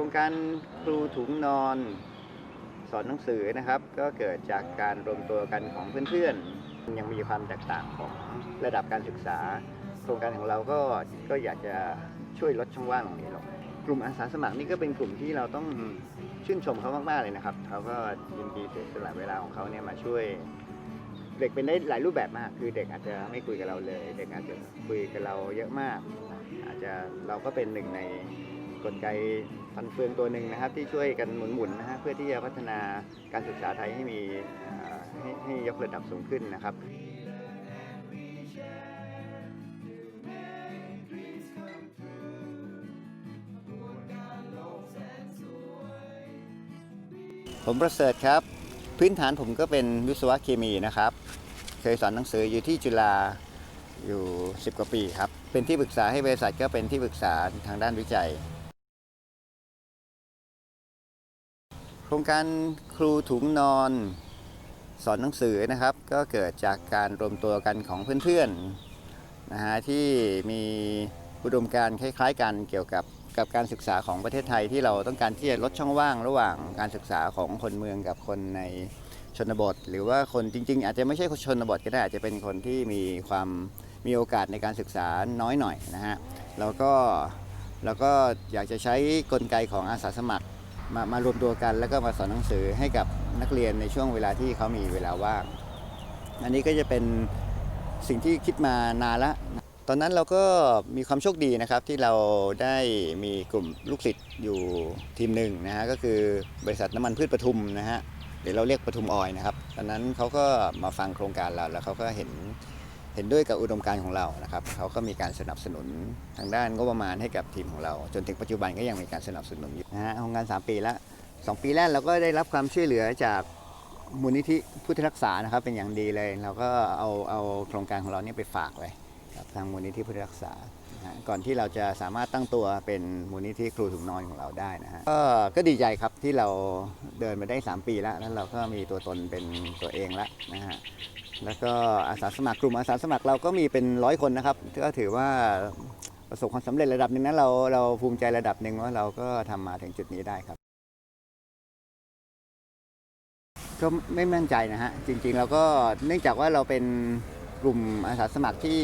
รงการครูถุงนอนสอนหนังสือนะครับ ก็เกิดจากการรวมตัวกันของเพื่อนๆ ยังมีความแตกต่างของระดับการศึกษา โครงการของเราก็ก็อยากจะช่วยลดช่องว่างตรงนี้ลงกลุ่มอาสาสมัครนี่ก็เป็นกลุ่มที่เราต้องชื่นชมเขามากๆเลยนะครับเขาก็ยินดีเสียสละเวลาของเขาเนี่ยมาช่วยเด็กเป็นได้หลายรูปแบบมาก คือเด็กอาจจะไม่คุยกับเราเลย เด็กอาจจะคุยกับเราเยอะมาก อาจจะเราก็เป็นหนึ่งในกลไก ฟันเฟืองตัวหนึ่งนะครับที่ช่วยกันหมุนๆนะฮะเพื่อที่จะพัฒนาการศึกษาไทยให้มีให้ให้ยกระดับสูงขึ้นนะครับผมประเสริฐครับ พื้นฐานผมก็เป็นวิศวะเคมีนะครับ เคยสอนหนังสืออยู่ที่จุฬาอยู่ 10 กว่าปีครับ เป็นที่ปรึกษาให้บริษัทก็เป็นที่ปรึกษาทางด้านวิจัย ครงการครูถุงนอนสอนหนังสือนะครับ ก็เกิดจากการรวมตัวกันของเพื่อนๆนะฮะที่มีอุดมการคล้ายๆกันเกี่ยวกับกับการศึกษาของประเทศไทยที่เราต้องการที่จะลดช่องว่างระหว่างการศึกษาของคนเมืองกับคนในชนบท หรือว่าคนจริง ๆ อาจจะไม่ใช่คนชนบทก็ได้อาจจะเป็นคนที่มีความมีโอกาสในการศึกษาน้อยหน่อยนะฮะแล้วก็แล้วก็อยากจะใช้กลไกของอาสาสมัคร มามารวมตัวกันแล้วก็มาสอนหนังสือให้กับนักเรียนในช่วงเวลาที่เขามีเวลาว่าง อันนี้ก็จะเป็นสิ่งที่คิดมานานละตอนนั้นเราก็มีความโชคดีนะครับที่เราได้มีกลุ่มลูกศิษย์อยู่ทีมหนึ่งนะฮะก็คือบริษัทน้ำมันพืชปทุมนะฮะเดี๋ยวเราเรียกปทุมออยนะครับ ตอนนั้นเขาก็มาฟังโครงการเราแล้วเขาก็เห็น เห็นด้วยกับอุดมการณ์ของเรานะครับเขาก็มีการสนับสนุนทางด้านงบประมาณให้กับทีมของเรา จนถึงปัจจุบันก็ยังมีการสนับสนุนอยู่นะฮะโครงการ 3 ปีแล้ว2ปีแรกเราก็ได้รับความช่วยเหลือจากมูลนิธิพุทธรักษานะครับเป็นอย่างดีเลย เราก็เอาเอาโครงการของเราเนี่ยไปฝากไว้กับทางมูลนิธิพุทธรักษานะฮะก่อนที่เราจะสามารถตั้งตัวเป็นมูลนิธิครูถุงนอนของเราได้นะฮะก็ก็ดีใจครับที่เราเดินมาได้ 3 ปีแล้วแล้วเราก็มีตัวตนเป็นตัวเองแล้วนะฮะ แล้วก็อาสาสมัครกลุ่มอาสาสมัครเราก็มีเป็นร้อยคนนะครับก็ถือว่าประสบความสำเร็จระดับหนึ่งนะเราเราภูมิใจระดับหนึ่งว่าเราก็ทำมาถึงจุดนี้ได้ครับ ก็ไม่มั่นใจนะฮะจริงๆเราก็เนื่องจากว่าเราเป็นกลุ่มอาสาสมัครที่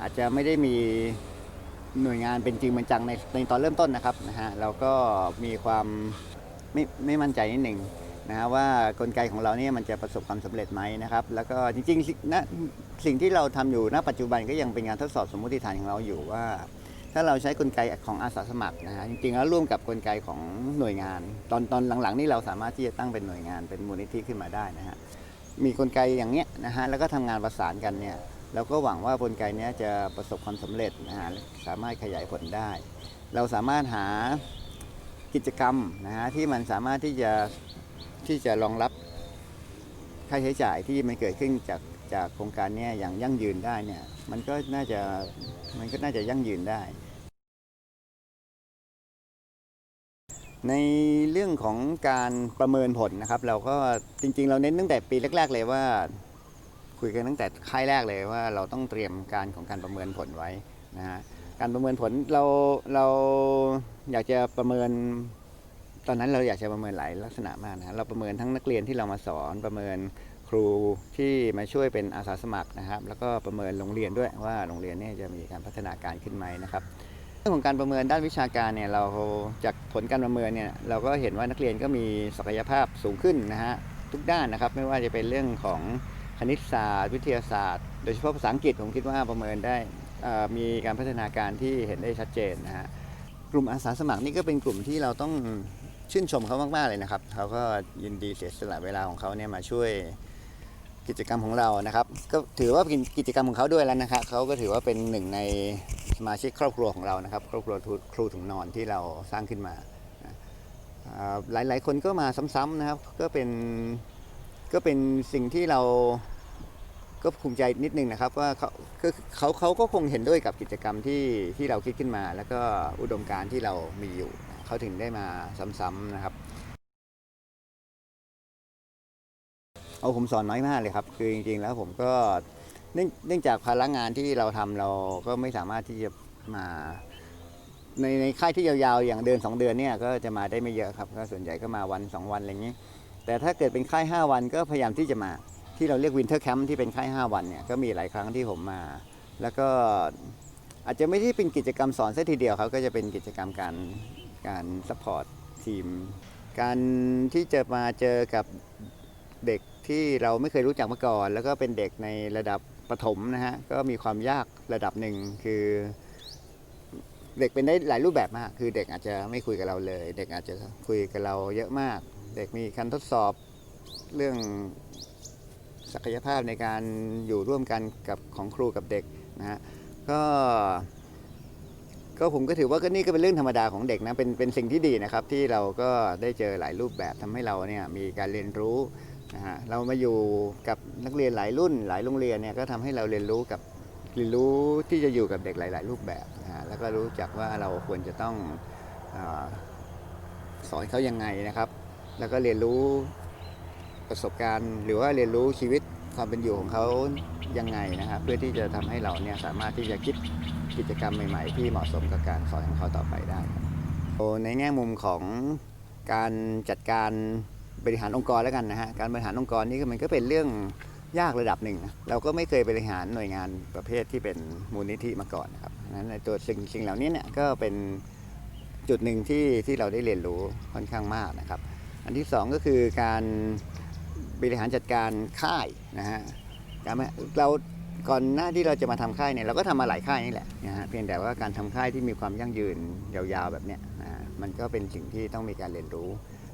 อาจจะไม่ได้มีหน่วยงานเป็นจริงเป็นจังในในตอนเริ่มต้นนะครับนะฮะเราก็มีความไม่ไม่มั่นใจนิดหนึ่ง นะฮะว่ากลไกของเราเนี่ยมันจะประสบความสำเร็จไหมนะครับ แล้วก็จริงๆสิ่งสิ่งที่เราทำอยู่ณปัจจุบันก็ยังเป็นงานทดสอบสมมติฐานของเราอยู่ว่า ถ้าเราใช้กลไกของอาสาสมัครนะฮะจริงๆแล้วร่วมกับกลไกของหน่วยงาน ตอนตอนหลังๆนี่เราสามารถที่จะตั้งเป็นหน่วยงานเป็นมูลนิธิขึ้นมาได้นะฮะมีกลไกอย่างเนี้ยนะฮะแล้วก็ทำงานประสานกันเนี่ยเราก็หวังว่ากลไกเนี้ยจะประสบความสำเร็จนะฮะสามารถขยายผลได้ เราสามารถหากิจกรรมนะฮะที่มันสามารถที่จะ ที่จะรองรับค่าใช้จ่ายที่มันเกิดขึ้นจากจากโครงการนี้อย่างยั่งยืนได้เนี่ย มันก็น่าจะมันก็น่าจะยั่งยืนได้ ในเรื่องของการประเมินผลนะครับ เราก็จริง ๆ เราเน้นตั้งแต่ปีแรก ๆ เลยว่า คุยกันตั้งแต่ค่ายแรกเลยว่าเราต้องเตรียมการของการประเมินผลไว้นะฮะการประเมินผลเราเราอยากจะประเมิน ตอนนั้นเราอยากจะประเมินหลายลักษณะมากนะเราประเมินทั้งนักเรียนที่เรามาสอนประเมินครูที่มาช่วยเป็นอาสาสมัครนะครับ แล้วก็ประเมินโรงเรียนด้วยว่าโรงเรียนเนี่ยจะมีการพัฒนาการขึ้นไหมนะครับเรื่องของการประเมินด้านวิชาการเนี่ยเราจากผลการประเมินเนี่ยเราก็เห็นว่านักเรียนก็มีศักยภาพสูงขึ้นนะฮะทุกด้านนะครับ ไม่ว่าจะเป็นเรื่องของคณิตศาสตร์ วิทยาศาสตร์ โดยเฉพาะภาษาอังกฤษผมคิดว่าประเมินได้มีการพัฒนาการที่เห็นได้ชัดเจนนะฮะกลุ่มอาสาสมัครนี่ก็เป็นกลุ่มที่เราต้อง ชื่นชมเขามากๆเลยนะครับ เขาก็ยินดีเสียสละเวลาของเขาเนี่ยมาช่วยกิจกรรมของเรานะครับ ก็ถือว่าเป็นกิจกรรมของเขาด้วยแล้วนะครับเขาก็ถือว่าเป็นหนึ่งในสมาชิกครอบครัวของเรานะครับ ครอบครัวครูถุงนอนที่เราสร้างขึ้นมาหลายๆ คนก็มาซ้ำๆนะครับ ก็เป็นก็เป็นสิ่งที่เราก็ภูมิใจนิดนึงนะครับ ว่าเขาเขาเขาก็คงเห็นด้วยกับกิจกรรมที่ที่เราคิดขึ้นมา แล้วก็อุดมการณ์ที่เรามีอยู่นะ เขาถึงได้มาซ้ำๆนะครับเอาผมสอนน้อยมากเลยครับ คือจริงๆแล้วผมก็เนื่องเนื่องจากภาระงานที่เราทำเราก็ไม่สามารถที่จะมา ในในค่ายที่ยาวๆอย่างเดือน2 เดือนเนี่ยก็จะมาได้ไม่เยอะครับก็ส่วนใหญ่ก็มาวัน 2 วันอะไรอย่างนี้ แต่ถ้าเกิดเป็นค่าย 5 วันก็พยายามที่จะมาที่เราเรียกวินเทอร์แคมป์ที่เป็นค่าย 5 วันเนี่ยก็มีหลายครั้งที่ผมมา แล้วก็อาจจะไม่ได้เป็นกิจกรรมสอนซะทีเดียวครับก็จะเป็นกิจกรรมการ การซัพพอร์ตทีม การที่จะมาเจอกับเด็กที่เราไม่เคยรู้จักมาก่อน แล้วก็เป็นเด็กในระดับประถมนะฮะก็มีความยากระดับหนึ่งคือ เด็กเป็นได้หลายรูปแบบมาก คือเด็กอาจจะไม่คุยกับเราเลย เด็กอาจจะคุยกับเราเยอะมาก เด็กมีการทดสอบเรื่องศักยภาพในการอยู่ร่วมกันกับของครูกับเด็กนะฮะก็ ก็ผมก็ถือว่าก็นี่ก็เป็นเรื่องธรรมดาของเด็กนะเป็นเป็นสิ่งที่ดีนะครับ ที่เราก็ได้เจอหลายรูปแบบทำให้เราเนี่ยมีการเรียนรู้นะฮะเรามาอยู่กับนักเรียนหลายรุ่น หลายโรงเรียนเนี่ยก็ทำให้เราเรียนรู้กับเรียนรู้ที่จะอยู่กับเด็กหลาย ๆ รูปแบบนะฮะแล้วก็รู้จักว่าเราควรจะต้องอสอนเขายังไงนะครับ แล้วก็เรียนรู้ประสบการณ์ หรือว่าเรียนรู้ชีวิต ความเป็นอยู่ของเขายังไงนะครับ เพื่อที่จะทำให้เราเนี่ยสามารถที่จะคิดกิจกรรมใหม่ ๆ ที่เหมาะสมกับการสอนของเขาต่อไปได้โอในแง่มุมของการจัดการบริหารองค์กรแล้วกันนะฮะการบริหารองค์กรนี่มันก็เป็นเรื่องยากระดับหนึ่งนะเราก็ไม่เคยบริหารหน่วยงานประเภทที่เป็นมูลนิธิมาก่อนนะครับนั้นในตัวสิ่งสิ่งเหล่านี้เนี่ยก็เป็นจุดหนึ่งที่ที่เราได้เรียนรู้ค่อนข้างมากนะครับ อันที่สองก็คือการ บริหารจัดการค่ายนะฮะการไม่เราก่อนหน้าที่เราจะมาทำค่ายเนี่ยเราก็ทำมาหลายค่ายนี่แหละนะฮะเพียงแต่ว่าการทำค่ายที่มีความยั่งยืนยาวๆแบบเนี้ยนะฮะมันก็เป็นสิ่งที่ต้องมีการเรียนรู้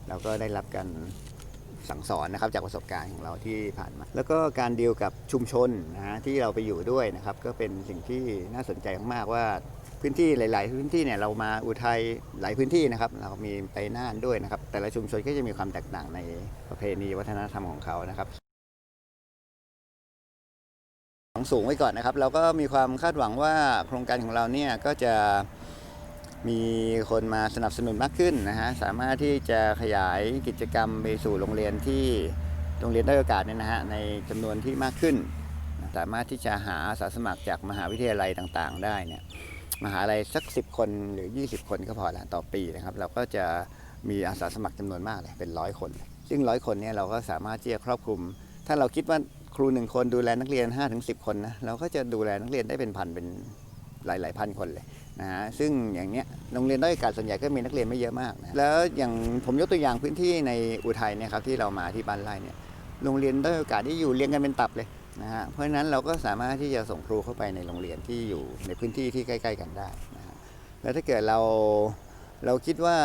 เราก็ได้รับการสั่งสอนนะครับจากประสบการณ์ของเราที่ผ่านมา แล้วก็การดีลกับชุมชนนะฮะที่เราไปอยู่ด้วยนะครับ ก็เป็นสิ่งที่น่าสนใจมากๆว่า พื้นที่หลาย ๆ พื้นที่เนี่ยเรามาอุทัยหลายพื้นที่นะครับ เรามีไปน่านด้วยนะครับ แต่ละชุมชนก็จะมีความแตกต่างในประเพณีวัฒนธรรมของเขานะครับหวังสูงไว้ก่อนนะครับ เราก็มีความคาดหวังว่าโครงการของเราเนี่ยก็จะมีคนมาสนับสนุนมากขึ้นนะฮะสามารถที่จะขยายกิจกรรมไปสู่โรงเรียนที่โรงเรียนได้โอกาสเนี่ยนะฮะในจำนวนที่มากขึ้น สามารถที่จะหาอาสาสมัครจากมหาวิทยาลัยต่างๆ ได้เนี่ย มหาลัยสัก 10 คนหรือ 20 คนก็พอละต่อปีนะครับ เราก็จะมีอาสาสมัครจำนวนมากเลยเป็นร้อยคน ซึ่งร้อยคนเนี่ยเราก็สามารถที่จะครอบคลุม ถ้าเราคิดว่าครูหนึ่งคนดูแลนักเรียน 5-10 คนนะเราก็จะดูแลนักเรียนได้เป็นพันเป็นหลาย ๆ พันคนเลยนะฮะซึ่งอย่างเนี้ยโรงเรียนด้อยโอกาสส่วนใหญ่ก็มีนักเรียนไม่เยอะมากนะแล้วอย่างผมยกตัวอย่างพื้นที่ในอุทัยเนี่ยครับที่เรามาที่บ้านไร่เนี่ยโรงเรียนด้อยโอกาสที่อยู่เรียงกันเป็นตับเลย นะฮะเพราะฉะนั้นเราก็สามารถที่จะส่งครูเข้าไปในโรงเรียนที่อยู่ในพื้นที่ที่ใกล้ ๆ กันได้นะฮะแล้วถ้าเกิดเราเราคิดว่า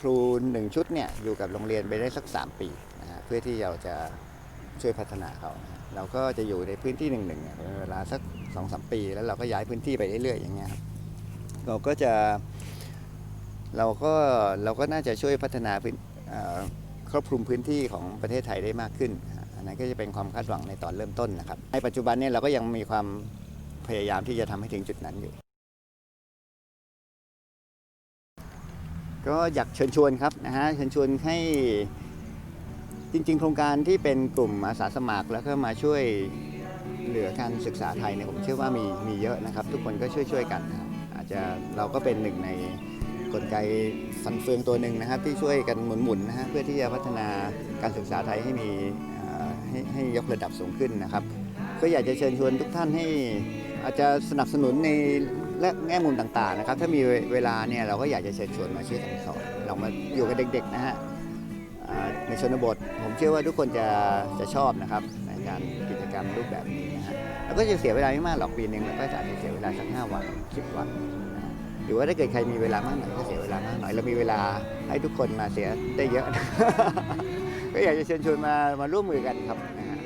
ครูหนึ่งชุดเนี่ยอยู่กับโรงเรียนไปได้สัก 3 ปีนะฮะเพื่อที่เราจะช่วยพัฒนาเขานะเราก็จะอยู่ในพื้นที่หนึ่งๆเนี่ยเป็นเวลาสักสองสามปี แล้วเราก็ย้ายพื้นที่ไปเรื่อยๆอย่างเงี้ยครับเราก็จะเราก็เราก็น่าจะช่วยพัฒนาพื้นครอบคลุมพื้นที่ของประเทศไทยได้มากขึ้น นั้นก็จะเป็นความคาดหวังในตอนเริ่มต้นนะครับ ในปัจจุบันเนี่ยเราก็ยังมีความพยายามที่จะทำให้ถึงจุดนั้นอยู่ ก็อยากเชิญชวนครับนะฮะเชิญชวนให้จริง ๆ โครงการที่เป็นกลุ่มอาสาสมัคร แล้วก็มาช่วยเหลือการศึกษาไทยเนี่ยผมเชื่อว่ามีมีเยอะนะครับ ทุกคนก็ช่วยๆกันนะครับอาจจะเราก็เป็นหนึ่งในกลไกฟันเฟืองตัวหนึ่งนะครับที่ช่วยกันหมุนๆนะฮะเพื่อที่จะพัฒนาการศึกษาไทยให้มี ให้ให้ยกระดับสูงขึ้นนะครับ ก็อยากจะเชิญชวนทุกท่านให้อาจจะสนับสนุนในและแง่มุมต่างๆนะครับ ถ้ามีเวลาเนี่ยเราก็อยากจะเชิญชวนมาช่วยกันสอนเรามาอยู่กับเด็กๆนะฮะในชนบท ผมเชื่อว่าทุกคนจะจะชอบนะครับในการกิจกรรมรูปแบบนี้นะฮะแล้วก็จะเสียเวลาไม่มากหรอกปีหนึ่งเราก็จะอาจจะเสียเวลาสักห้าวันสิบวันหรือว่าถ้าเกิดใครมีเวลามากหน่อยก็เสียเวลามากหน่อยเรามีเวลาให้ทุกคนมาเสียได้เยอะ ก็อยากจะเชิญชวนมามาร่วมมือกันครับนะฮะ